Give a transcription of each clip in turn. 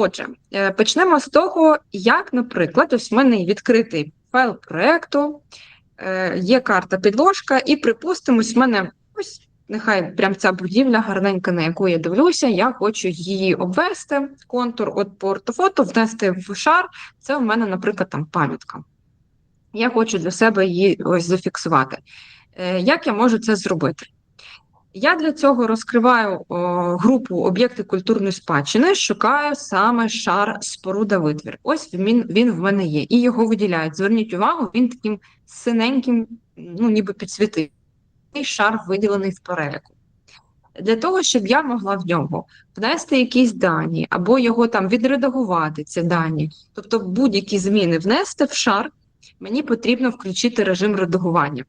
Отже, е, почнемо з того, як, наприклад, ось в мене відкритий файл проекту, е, є карта підложка, і припустимось, в мене ось нехай прям ця будівля гарненька, на яку я дивлюся, я хочу її обвести, контур от по ортофото, внести в шар. Це в мене, наприклад, там пам'ятка. Я хочу для себе її ось зафіксувати. Е, Як я можу це зробити? Я для цього розкриваю о, групу об'єкти культурної спадщини, шукаю саме шар споруда витвір. Ось він, він в мене є. І його виділяють. Зверніть увагу, він таким синеньким, ну ніби підсвітив. Шар виділений в переліку. Для того, щоб я могла в нього внести якісь дані, або його там відредагувати, ці дані, тобто будь-які зміни внести в шар, мені потрібно включити режим редагування.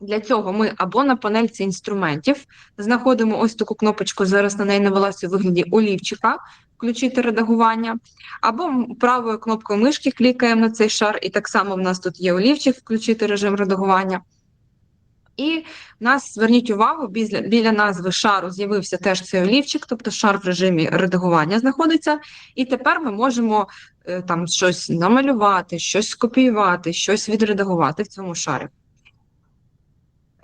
Для цього ми або на панельці інструментів знаходимо ось таку кнопочку, зараз на неї навелася у вигляді олівчика, включити редагування, або правою кнопкою мишки клікаємо на цей шар, і так само в нас тут є олівчик, включити режим редагування. І в нас, зверніть увагу, біля, біля назви шару з'явився теж цей олівчик, тобто шар в режимі редагування знаходиться. І тепер ми можемо е, там щось намалювати, щось скопіювати, щось відредагувати в цьому шарі.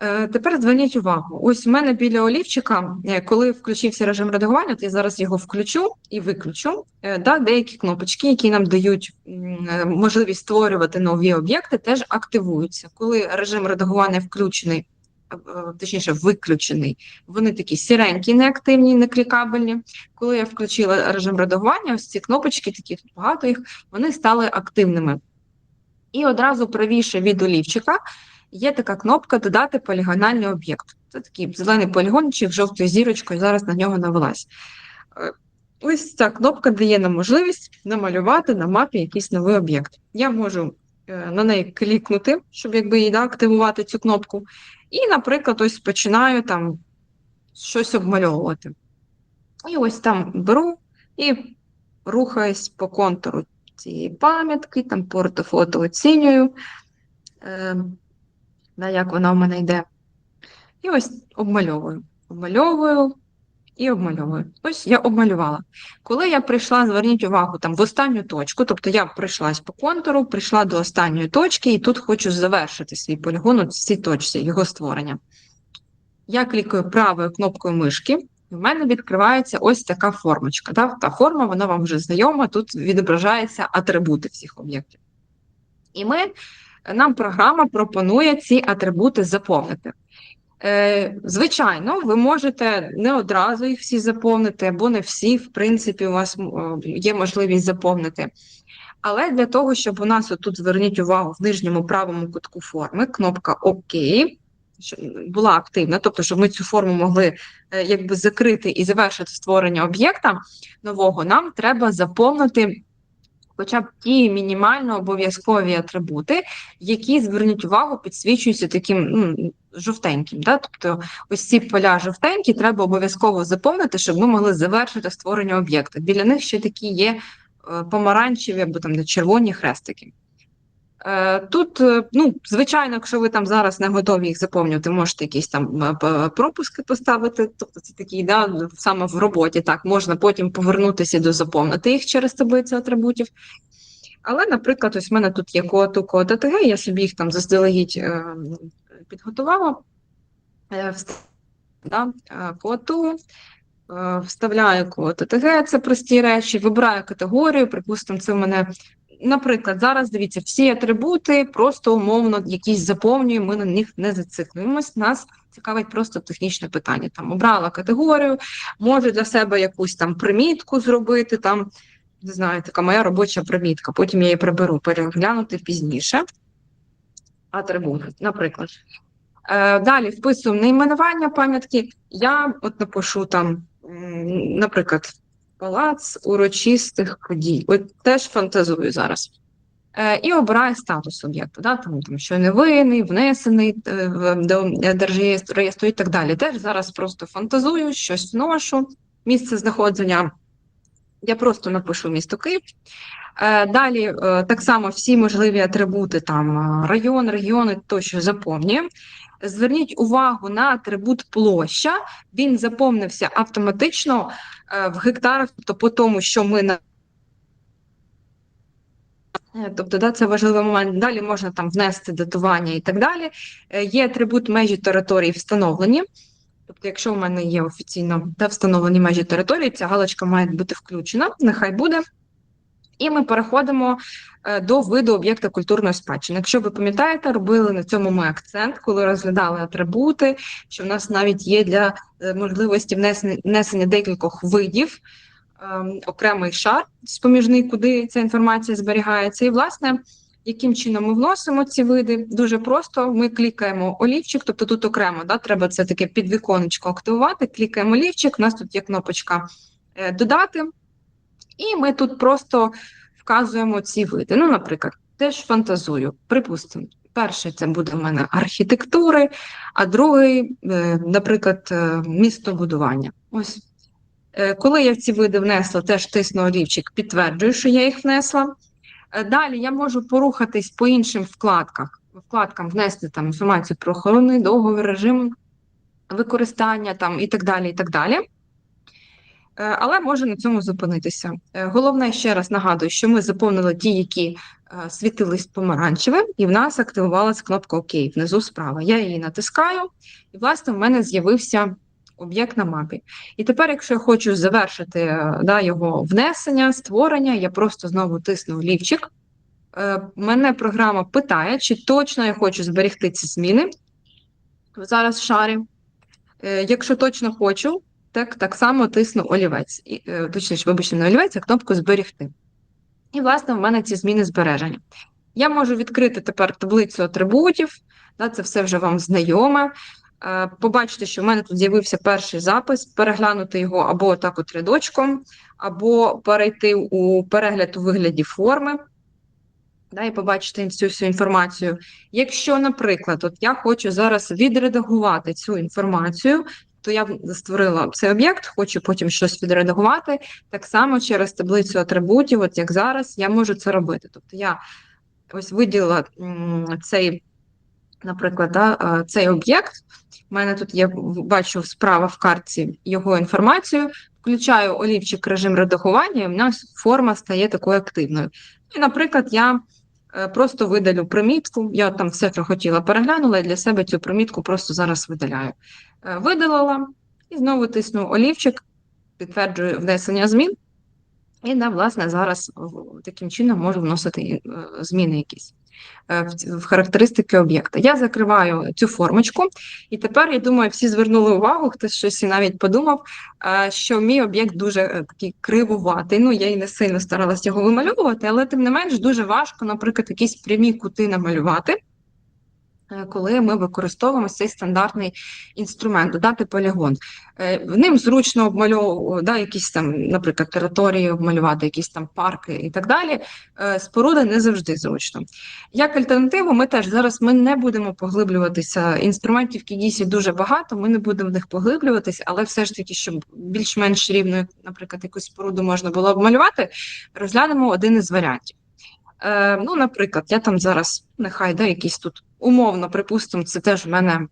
Е, Тепер зверніть увагу. Ось в мене біля олівчика, е, коли включився режим редагування, то я зараз його включу і виключу. е, Да, деякі кнопочки, які нам дають е, можливість створювати нові об'єкти, теж активуються. Коли режим редагування включений, е, е, точніше, виключений, вони такі сіренькі, неактивні, неклікабельні. Коли я включила режим редагування, ось ці кнопочки, таких багато їх, вони стали активними. І одразу правіше від олівчика є така кнопка Додати полігональний об'єкт. Це такий зелений полігончик жовтою зірочкою, зараз на нього навелась. Е, Ось ця кнопка дає нам можливість намалювати на мапі якийсь новий об'єкт. Я можу е, на неї клікнути, щоб якби да, активувати цю кнопку. І, наприклад, ось починаю там щось обмальовувати. І ось там беру і рухаюсь по контуру цієї пам'ятки, там по ортофото оцінюю. Як вона в мене йде. І ось обмальовую. Обмальовую і обмальовую. Ось я обмалювала. Коли я прийшла, зверніть увагу, там в останню точку, тобто я прийшлась по контуру, прийшла до останньої точки, і тут хочу завершити свій полігон в цій точці, його створення. Я клікаю правою кнопкою мишки, і в мене відкривається ось така формочка. Да? Та форма, вона вам вже знайома, тут відображаються атрибути всіх об'єктів. І ми нам програма пропонує ці атрибути заповнити. Е, Звичайно, ви можете не одразу їх всі заповнити, або не всі, в принципі, у вас є можливість заповнити. Але для того, щоб у нас отут зверніть увагу в нижньому правому кутку форми, кнопка ОК була активна, тобто, щоб ми цю форму могли е, якби закрити і завершити створення об'єкта нового, нам треба заповнити хоча б ті мінімально обов'язкові атрибути, які, зверніть увагу, підсвічуються таким ну, жовтеньким. Да? Тобто ось ці поля жовтенькі треба обов'язково заповнити, щоб ми могли завершити створення об'єкта. Біля них ще такі є е, помаранчеві або там червоні хрестики. Е, Тут, е, ну, звичайно, якщо ви там зараз не готові їх заповнювати, можете якісь там е, пропуски поставити. Тобто це такі, да, саме в роботі так, можна потім повернутися до заповнити їх через таблицю атрибутів. Але, наприклад, ось в мене тут є коату код АТГ, я собі їх там заздалегідь підготувала. Да, коату, е, вставляю код АТГ, це прості речі, вибираю категорію, припустимо, це в мене Наприклад, зараз дивіться, всі атрибути просто умовно якісь заповнюємо, ми на них не зациклюємось. Нас цікавить просто технічне питання. Там обрала категорію, можу для себе якусь там примітку зробити. Там не знаю, така моя робоча примітка. Потім я її приберу, переглянути пізніше. Атрибути, наприклад. Е, далі вписуємо найменування пам'ятки. Я от напишу там, наприклад, палац урочистих подій. От теж фантазую зараз. Е, і обираю статус об'єкту, да, там, там, що невинний, внесений е, в- до держреєстру і так далі. Теж зараз просто фантазую, щось вношу, місце знаходження. Я просто напишу місто Київ. Е, Далі е, так само всі можливі атрибути, там е, район, регіони тощо заповнюємо. Зверніть увагу на атрибут площа, він заповнився автоматично е, в гектарах, тобто по тому, що ми на е, Тобто, да, це важливий момент. Далі можна там внести датування і так далі. Е, є атрибут межі території встановлені. Тобто, якщо в мене є офіційно та встановлені межі території, ця галочка має бути включена, нехай буде. І ми переходимо е, до виду об'єкта культурної спадщини. Якщо ви пам'ятаєте, робили на цьому ми акцент, коли розглядали атрибути, що в нас навіть є для е, можливості внесення, декількох видів ем, окремий шар споміжний, куди ця інформація зберігається. І, власне, яким чином ми вносимо ці види? Дуже просто ми клікаємо олівчик, тобто тут окремо да, треба це таке підвіконечко активувати. Клікаємо олівчик, у нас тут є кнопочка е, додати. І ми тут просто вказуємо ці види. Ну, наприклад, теж фантазую. Припустимо, перший це буде в мене архітектури, а другий, е, наприклад, е, містобудування. Ось. Е, Коли я ці види внесла, теж тисну олівчик, підтверджую, що я їх внесла. Далі я можу порухатись по іншим вкладках, вкладкам внести там інформацію про охоронний договір, режим використання там і так далі. і так далі. Е, Але може на цьому зупинитися. Е, Головне, ще раз нагадую, що ми заповнили ті, які е, світились помаранчевим, і в нас активувалася кнопка ОК внизу справа. Я її натискаю, і, власне, в мене з'явився об'єкт на мапі. І тепер, якщо я хочу завершити да, його внесення, створення, я просто знову тисну олівчик. Е, Мене програма питає, чи точно я хочу зберегти ці зміни зараз шарі. Якщо точно хочу, так, так само тисну олівець. І, е, Точніше, вибачте, не олівець, а кнопку зберегти. І, власне, в мене ці зміни збережені. Я можу відкрити тепер таблицю атрибутів, да, це все вже вам знайоме. Е, Побачите, що в мене тут з'явився перший запис, переглянути його або так от рядочком, або перейти у перегляд у вигляді форми. Да, і побачити цю всю інформацію. Якщо, наприклад, от я хочу зараз відредагувати цю інформацію, то я створила цей об'єкт, хочу потім щось відредагувати. Так само через таблицю атрибутів, от як зараз, я можу це робити. Тобто я ось виділила цей, наприклад, да, цей об'єкт. У мене тут є, бачу справа в картці його інформацію, включаю олівчик режим редагування, і в нас форма стає такою активною. І, наприклад, я просто видалю примітку. Я там все, що хотіла, переглянула, і для себе цю примітку просто зараз видаляю. Е, Видалила і знову тисну олівчик, підтверджую внесення змін. І, да, власне, зараз таким чином можу вносити е, зміни якісь е, в характеристики об'єкта. Я закриваю цю формочку, і тепер, я думаю, всі звернули увагу, хтось щось і навіть подумав, е, що мій об'єкт дуже е, такий кривуватий. Ну, я і не сильно старалася його вимальовувати, але тим не менш дуже важко, наприклад, якісь прямі кути намалювати. Е, Коли ми використовуємо цей стандартний інструмент, додати полігон. Е, ним зручно обмальовувати да, якісь там, наприклад, території, обмалювати якісь там парки і так далі. Е, Споруда не завжди зручно. Як альтернативу, ми теж зараз ми не будемо поглиблюватися. Інструментів KDIS дуже багато, ми не будемо в них поглиблюватися, але все ж таки, щоб більш-менш рівно, наприклад, якусь споруду можна було обмалювати, розглянемо один із варіантів. Ну, наприклад, я там зараз, нехай да, якісь тут умовно, припустимо, це теж в мене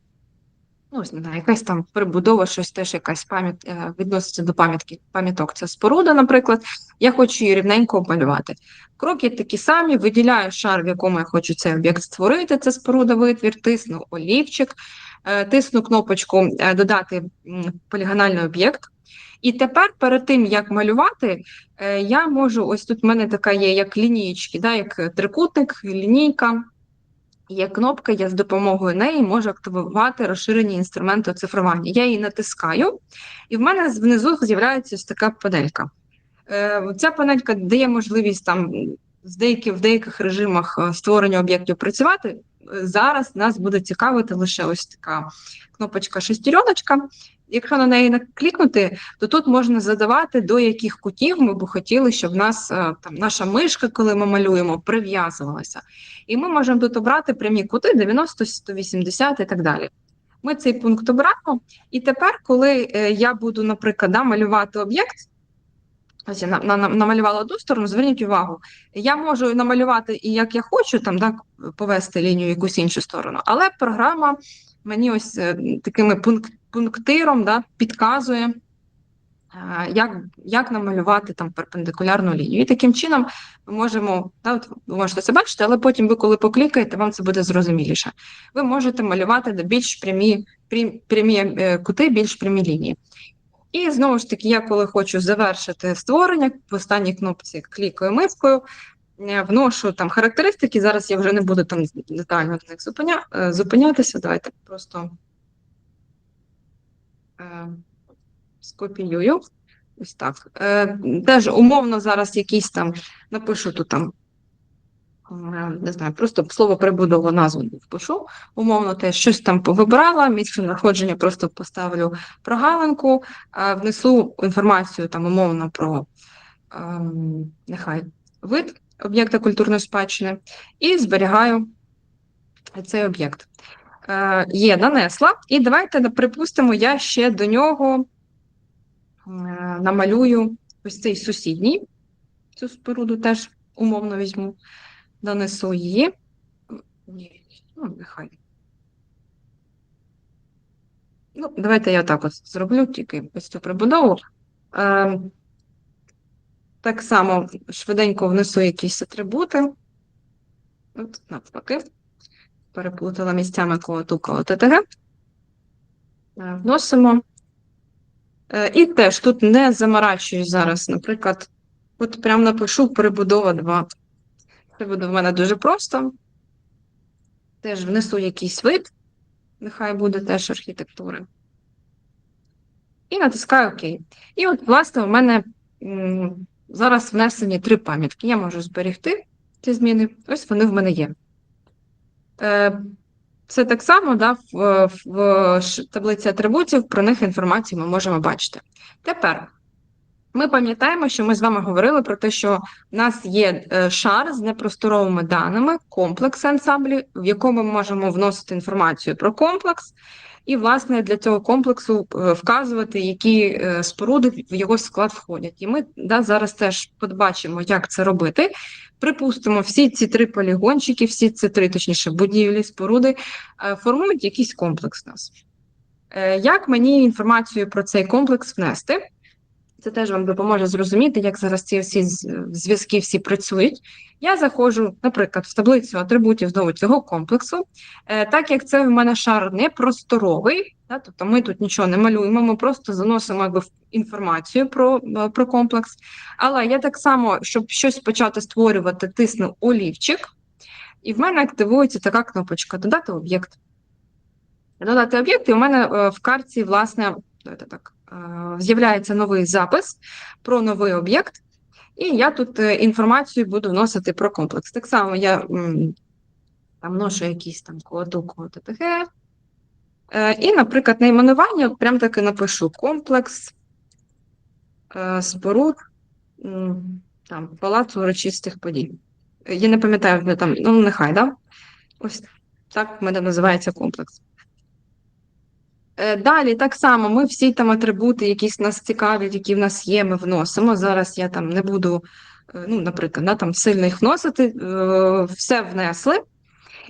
ну, знаю, якась там прибудова, щось теж якась пам'ять е, відноситься до пам'ятки. Пам'яток це споруда, наприклад. Я хочу її рівненько обмалювати. Кроки такі самі, виділяю шар, в якому я хочу цей об'єкт створити, це споруда витвір, тисну олівчик, е, тисну кнопочку е, додати полігональний об'єкт. І тепер перед тим, як малювати, я можу, ось тут в мене така є, як лінієчки, да, як трикутник, лінійка. Є кнопка, я з допомогою неї можу активувати розширені інструменти оцифрування. Я її натискаю, і в мене внизу з'являється ось така панелька. Е, Ця панелька дає можливість там з деяких, в деяких режимах е, створення об'єктів працювати. Е, Зараз нас буде цікавити лише ось така кнопочка шестереночка. Якщо на неї наклікнути, то тут можна задавати, до яких кутів ми б хотіли, щоб в нас е, там наша мишка, коли ми малюємо, прив'язувалася. І ми можемо тут обрати прямі кути 90, 180 і так далі. Ми цей пункт обираємо, і тепер, коли е, я буду, наприклад, да, малювати об'єкт, ось я на, на, намалювала одну сторону, зверніть увагу, я можу намалювати і як я хочу, там да, повести лінію якусь іншу сторону, але програма мені ось е, такими пункт, пунктиром да, підказує, е, як, як намалювати там перпендикулярну лінію. І таким чином ми можемо, да, от ви можете це бачити, але потім ви, коли поклікаєте, вам це буде зрозуміліше. Ви можете малювати на більш прямі, прям- прямі е, кути, більш прямі лінії. І знову ж таки, я коли хочу завершити створення, в останній кнопці клікаю мишкою, е, вношу там характеристики. Зараз я вже не буду там детально на них зупиня... зупинятися. Давайте просто скопіюю. Ось так. Е, теж умовно зараз якийсь там напишу тут там. е, Не знаю, просто слово прибудова назву впишу. Умовно теж щось там вибрала, місце знаходження просто поставлю прогалинку, е, внесу інформацію там умовно про ем, нехай вид об'єкта культурної спадщини і зберігаю цей об'єкт. Е, є, нанесла, і давайте припустимо, я ще до нього е, намалюю ось цей сусідній. Цю споруду теж умовно візьму, нанесу її. Ні, ну, нехай. Ну, давайте я так от зроблю, тільки ось цю прибудову. Е, так само швиденько внесу якісь атрибути. От, навпаки, переплутала місцями коло ту, коло ТТГ. Е, Вносимо. Е, І теж тут не заморачуюсь зараз, наприклад, от прям напишу перебудова 2. Це буде в мене дуже просто. Теж внесу якийсь вид, нехай буде теж архітектури. І натискаю ОК. І от, власне, у мене зараз внесені три пам'ятки. Я можу зберегти ці зміни. Ось вони в мене є. Е, Це так само, да, в, в таблиці атрибутів, про них інформацію ми можемо бачити. Тепер ми пам'ятаємо, що ми з вами говорили про те, що в нас є е, шар з непросторовими даними, комплекс ансамблі, в якому ми можемо вносити інформацію про комплекс, і, власне, для цього комплексу е, вказувати, які е, споруди в його склад входять. І ми да, зараз теж побачимо, як це робити. Припустимо, всі ці три полігончики, всі ці три, точніше, будівлі, споруди формують якийсь комплекс у нас. Як мені інформацію про цей комплекс внести? Це теж вам допоможе зрозуміти, як зараз ці всі зв'язки всі працюють. Я заходжу, наприклад, в таблицю атрибутів знову цього комплексу. Е, Так як це в мене шар не просторовий, тобто ми тут нічого не малюємо, ми просто заносимо якби, інформацію про, е, про комплекс. Але я так само, щоб щось почати створювати, тисну олівчик, і в мене активується така кнопочка Додати об'єкт. Додати об'єкт, і у мене е, в карті, власне, давайте так, з'являється новий запис про новий об'єкт, і я тут е, інформацію буду вносити про комплекс. Так само я там вношу якісь там коду, код ТТГ. Е, І, наприклад, найменування прям таки напишу комплекс е, споруд там, палацу урочистих подій. Е, Я не пам'ятаю, там, ну нехай, да? Ось так в мене називається комплекс. Е, Далі так само ми всі там атрибути, якісь нас цікавлять, які в нас є, ми вносимо. Зараз я там не буду, е, ну, наприклад, да, там сильно їх вносити, е, все внесли.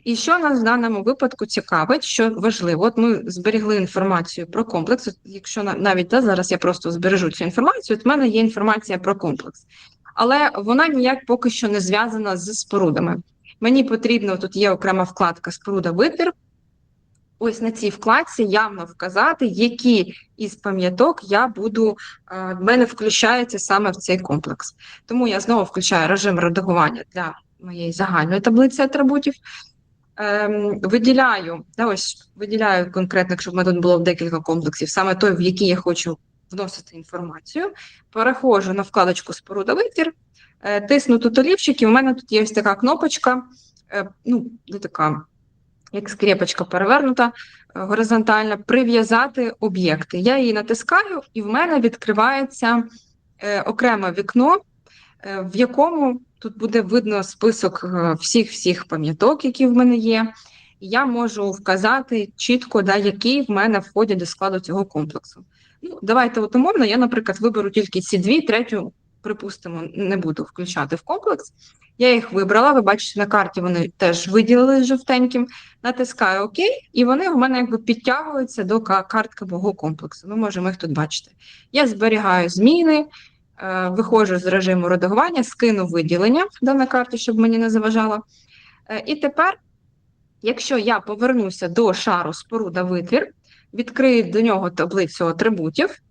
І що нас в даному випадку цікавить, що важливо, от ми зберегли інформацію про комплекс. Якщо навіть да, зараз я просто збережу цю інформацію, от в мене є інформація про комплекс, але вона ніяк поки що не зв'язана з спорудами. Мені потрібно, тут є окрема вкладка споруда витвір. Ось на цій вкладці явно вказати, які із пам'яток я буду, е, в мене включається саме в цей комплекс. Тому я знову включаю режим редагування для моєї загальної таблиці атрибутів. Ем, виділяю, да, ось виділяю конкретно, щоб в мене тут було декілька комплексів, саме той, в який я хочу вносити інформацію. Переходжу на вкладочку споруда витвір, е, тисну тут олівчик, і в мене тут є ось така кнопочка, е, ну, не така, як скрепочка перевернута, е, горизонтальна, прив'язати об'єкти. Я її натискаю, і в мене відкривається е, окреме вікно, е, в якому тут буде видно список всіх-всіх пам'яток, які в мене є. Я можу вказати чітко, да, які в мене входять до складу цього комплексу. Ну, давайте от умовно, я, наприклад, виберу тільки ці дві, третю припустимо, не буду включати в комплекс. Я їх вибрала. Ви бачите, на карті вони теж виділили жовтеньким. Натискаю ОК, і вони в мене якби підтягуються до картки мого комплексу. Ми можемо їх тут бачити. Я зберігаю зміни, е, виходжу з режиму редагування, скину виділення да, на карті, щоб мені не заважало. Е, І тепер, якщо я повернуся до шару споруда витвір, відкрию до нього таблицю атрибутів.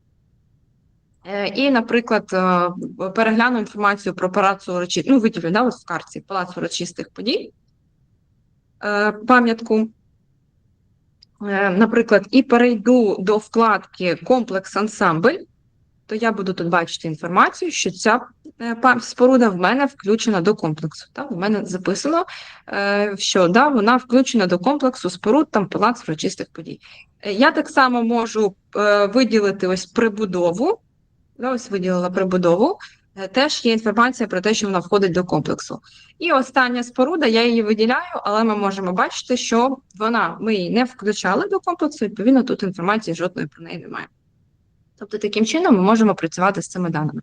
Е, І, наприклад, е, перегляну інформацію про палац урочистих, ну, виділю, да, ось в карті палац урочистих подій, е, пам'ятку, наприклад, і перейду до вкладки комплекс ансамбль, то я буду тут бачити інформацію, що ця споруда в мене включена до комплексу. Так? У мене записано, що да, вона включена до комплексу споруд там палац урочистих подій. Я так само можу виділити ось прибудову. Да, ось виділила прибудову. Е, Теж є інформація про те, що вона входить до комплексу. І остання споруда, я її виділяю, але ми можемо бачити, що вона ми її не включали до комплексу, відповідно, тут інформації жодної про неї немає. Тобто, таким чином ми можемо працювати з цими даними.